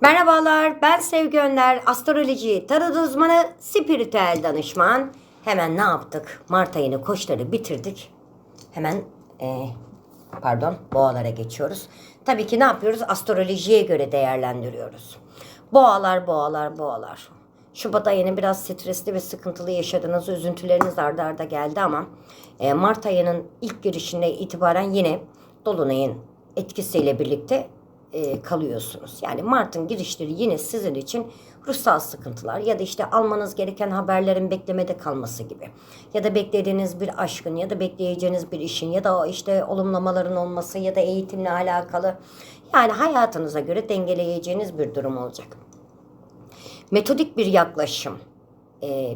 Merhabalar, ben Sevgi Önder, astroloji, tarot uzmanı, spiritüel danışman. Hemen ne yaptık? Mart ayını koçları bitirdik. Hemen, e, pardon, boğalara geçiyoruz. Tabii ki ne yapıyoruz? Astrolojiye göre değerlendiriyoruz. Boğalar, boğalar, boğalar. Şubat ayını biraz stresli ve sıkıntılı yaşadınız. Üzüntüleriniz arda arda geldi ama e, Mart ayının ilk girişinde itibaren yine Dolunay'ın etkisiyle birlikte e, kalıyorsunuz. Yani Mart'ın girişleri yine sizin için ruhsal sıkıntılar ya da işte almanız gereken haberlerin beklemede kalması gibi. Ya da beklediğiniz bir aşkın ya da bekleyeceğiniz bir işin ya da işte olumlamaların olması ya da eğitimle alakalı. Yani hayatınıza göre dengeleyeceğiniz bir durum olacak. Metodik bir yaklaşım. E,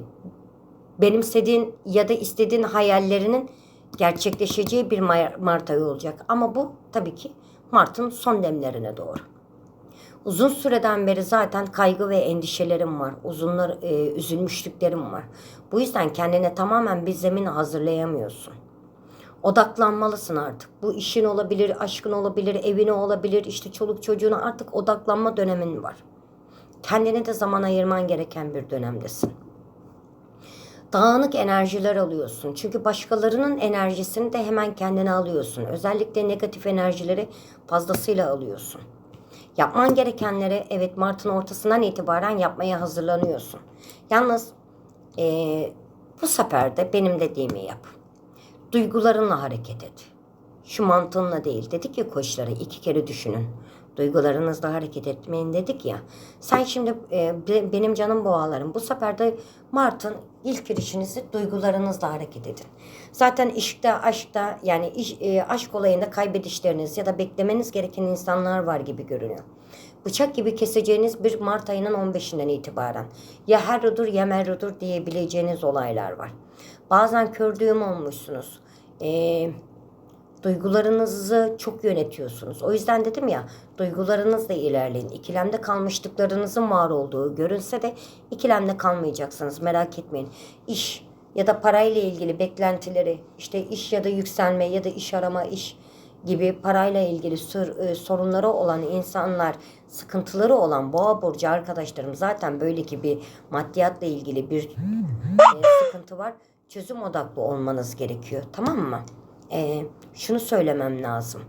benimsediğin ya da istediğin hayallerinin gerçekleşeceği bir Mar- Mart ayı olacak. Ama bu tabii ki Mart'ın son demlerine doğru. Uzun süreden beri zaten kaygı ve endişelerim var. Uzunlar, e, üzülmüşlüklerim var. Bu yüzden kendine tamamen bir zemin hazırlayamıyorsun. Odaklanmalısın artık. Bu işin olabilir, aşkın olabilir, evine olabilir, işte çoluk çocuğuna artık odaklanma dönemin var. Kendine de zaman ayırman gereken bir dönemdesin dağınık enerjiler alıyorsun. Çünkü başkalarının enerjisini de hemen kendine alıyorsun. Özellikle negatif enerjileri fazlasıyla alıyorsun. Yapman gerekenleri evet Mart'ın ortasından itibaren yapmaya hazırlanıyorsun. Yalnız eee, bu sefer de benim dediğimi yap. Duygularınla hareket et. Şu mantığınla değil. Dedik ya koçlara iki kere düşünün. Duygularınızla hareket etmeyin dedik ya. Sen şimdi e, be- benim canım boğalarım. Bu sefer de Mart'ın ilk girişinizi duygularınızla hareket edin. Zaten işte aşkta yani iş, e, aşk olayında kaybedişleriniz ya da beklemeniz gereken insanlar var gibi görünüyor. Bıçak gibi keseceğiniz bir Mart ayının 15'inden itibaren. Ya herrudur ya merrudur diyebileceğiniz olaylar var. Bazen kör düğüm olmuşsunuz. Eee duygularınızı çok yönetiyorsunuz. O yüzden dedim ya duygularınızla ilerleyin. İkilemde kalmışlıklarınızın var olduğu görünse de ikilemde kalmayacaksınız. Merak etmeyin. İş ya da parayla ilgili beklentileri işte iş ya da yükselme ya da iş arama iş gibi parayla ilgili e, sorunları olan insanlar, sıkıntıları olan boğa burcu arkadaşlarım zaten böyle ki bir maddiyatla ilgili bir e, sıkıntı var. Çözüm odaklı olmanız gerekiyor. Tamam mı? E, şunu söylemem lazım.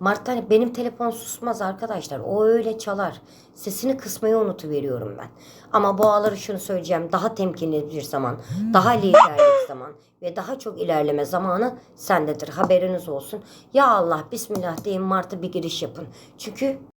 Mart'ta hani benim telefon susmaz arkadaşlar. O öyle çalar. Sesini kısmayı unutuveriyorum ben. Ama boğaları şunu söyleyeceğim. Daha temkinli bir zaman, daha liderlik zaman ve daha çok ilerleme zamanı sendedir. Haberiniz olsun. Ya Allah Bismillah deyin Mart'a bir giriş yapın. Çünkü